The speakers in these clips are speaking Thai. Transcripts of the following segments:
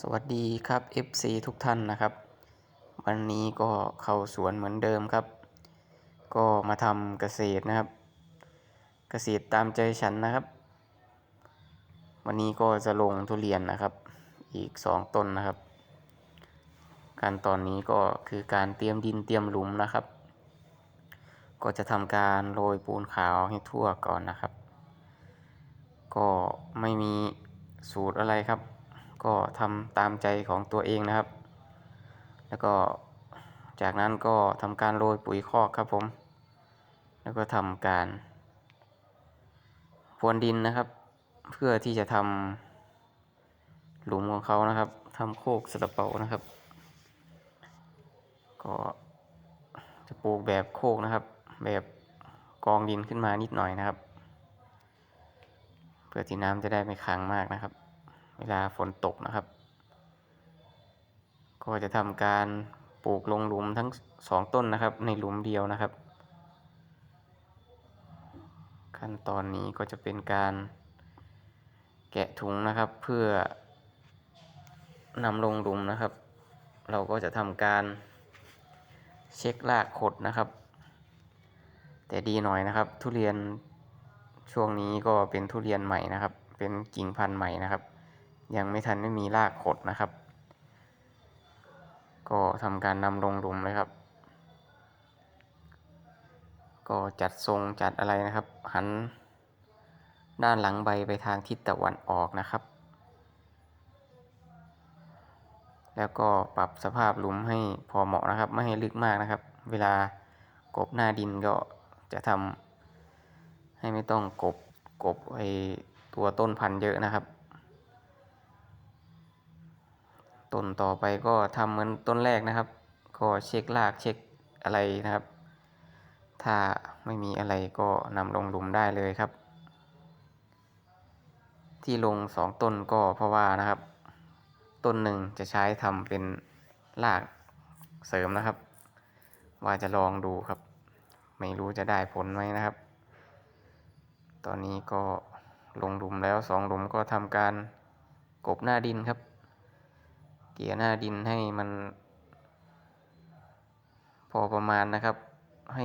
สวัสดีครับ FC ทุกท่านนะครับ วันนี้ก็เข้าสวนเหมือนเดิมครับ ก็มาทำเกษตรนะครับ เกษตรตามใจฉันนะครับ วันนี้ก็จะลงทุเรียนนะครับ อีกสองต้นนะครับ การตอนนี้ก็คือการเตรียมดินเตรียมหลุมนะครับ ก็จะทำการโรยปูนขาวให้ทั่วก่อนนะครับ ก็ไม่มีสูตรอะไรครับ ก็ทำตามใจของตัวเองนะครับ แล้วก็จากนั้นก็ทำการโรยปุ๋ยคอกครับผม แล้วก็ทำการพรวนดินนะครับ เพื่อที่จะทำหลุมของเขานะครับทำโคกสลับเปานะครับ ก็จะปลูกแบบโคกนะครับ แบบกองดินขึ้นมานิดหน่อยนะครับ เพื่อที่น้ำจะได้ไม่ขังมากนะครับ เวลาฝนตกนะครับ ก็จะทำการปลูกลงหลุมทั้งสองต้นนะครับ ในหลุมเดียวนะครับ ขั้นตอนนี้ก็จะเป็นการแกะถุงนะครับ เพื่อนำลงหลุมนะครับ เราก็จะทำการเช็ครากขดนะครับ แต่ดีหน่อยนะครับ ทุเรียนช่วงนี้ก็เป็นทุเรียนใหม่นะครับ เป็นกิ่งพันธุ์ใหม่นะครับ ยังไม่ทันไม่มีรากขดนะครับ ก็ทำการนำลงหลุมเลยครับ ก็จัดทรงจัดอะไรนะครับ หันด้านหลังใบไปทางทิศตะวันออกนะครับ แล้วก็ปรับสภาพหลุมให้พอเหมาะนะครับ ไม่ให้ลึกมากนะครับ เวลากบหน้าดินก็จะทำให้ไม่ต้องกบกบไอตัวต้นพันธุ์เยอะนะครับ ต้นต่อไปก็ทำเหมือนต้นแรกนะครับ ก็เช็ครากเช็คอะไรนะครับ ถ้าไม่มีอะไรก็นำลงหลุมได้เลยครับ ที่ลงสองต้นก็เพราะว่านะครับ ต้นหนึ่งจะใช้ทำเป็นรากเสริมนะครับ ว่าจะลองดูครับ ไม่รู้จะได้ผลไหมนะครับ ตอนนี้ก็ลงหลุมแล้วสองหลุมก็ทำการกบหน้าดินครับ เกี่ยหน้าดินให้มัน พอประมาณนะครับ ให้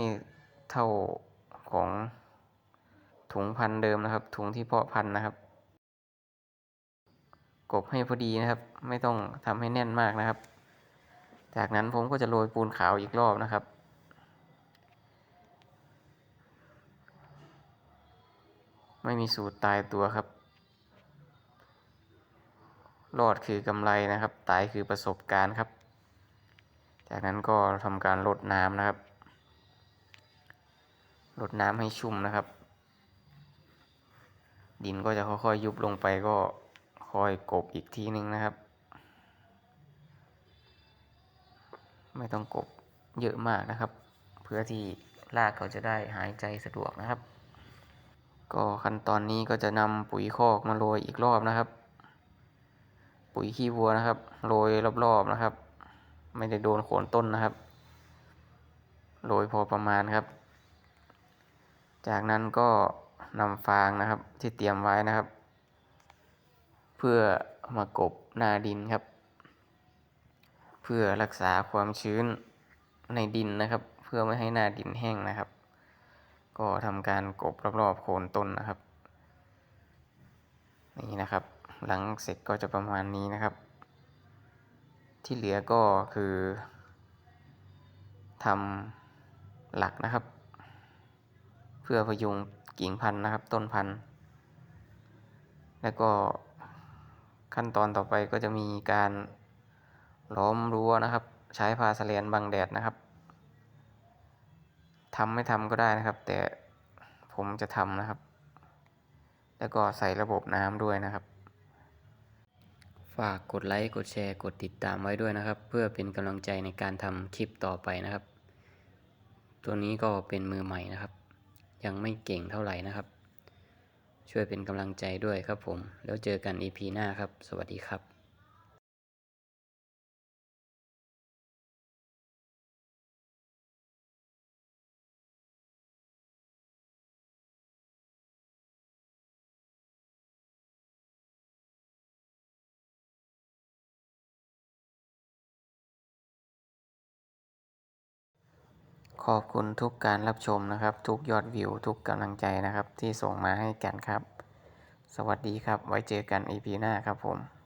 เท่าของถุงพันเดิมนะครับ ถุงที่เพาะพันนะครับ กบให้พอดีนะครับ ไม่ต้องทำให้แน่นมากนะครับ จากนั้นผมก็จะโรยปูนขาวอีกรอบนะครับไม่มีสูตรตายตัวครับ รอดคือกำไรนะครับ ตายคือประสบการณ์ครับ จากนั้นก็ทำการลดน้ำนะครับลดน้ำให้ชุ่มนะครับ ดินก็จะค่อยๆยุบลงไปก็ค่อยกบอีกทีนึงนะครับ ไม่ต้องกบเยอะมากนะครับ เพื่อที่รากเขาจะได้หายใจสะดวกนะครับ ก็ขั้นตอนนี้ก็จะนำปุ๋ยคอกมาโรยอีกรอบนะครับ ปุ๋ยขี้วัวนะครับโรยรอบๆนะครับ ไม่ได้โดนโคนต้นนะครับโรยพอประมาณครับ จากนั้นก็นำฟางนะครับที่เตรียมไว้นะครับ เพื่อมากบหน้าดินครับ เพื่อรักษาความชื้นในดินนะครับ เพื่อไม่ให้หน้าดินแห้งนะครับ ก็ทำการกบรอบๆโคนต้นนะครับ นี่นะครับ หลังเสร็จก็จะประมาณนี้นะครับ ที่เหลือก็คือทำหลักนะครับ เพื่อพยุงกิ่งพันธุ์นะครับ ต้นพันธุ์แล้วก็ขั้นตอนต่อไปก็จะมีการล้อมรั้วนะครับ ใช้พาสเลียนบังแดดนะครับทำไม่ทำก็ได้นะครับ แต่ผมจะทำนะครับ แล้วก็ใส่ระบบน้ำด้วยนะครับ ฝากกดไลค์กดแชร์กดติดตามไว้ด้วยนะครับ เพื่อเป็นกำลังใจในการทำคลิปต่อไปนะครับ ตัวนี้ก็เป็นมือใหม่นะครับ ยังไม่เก่งเท่าไหร่นะครับ ช่วยเป็นกำลังใจด้วยครับผม แล้วเจอกัน EP หน้าครับ สวัสดีครับ ขอบคุณทุกการรับชมนะครับ ทุกยอดวิว ทุกกำลังใจนะครับ ที่ส่งมาให้กันครับ สวัสดีครับ ไว้เจอกัน EP หน้าครับผม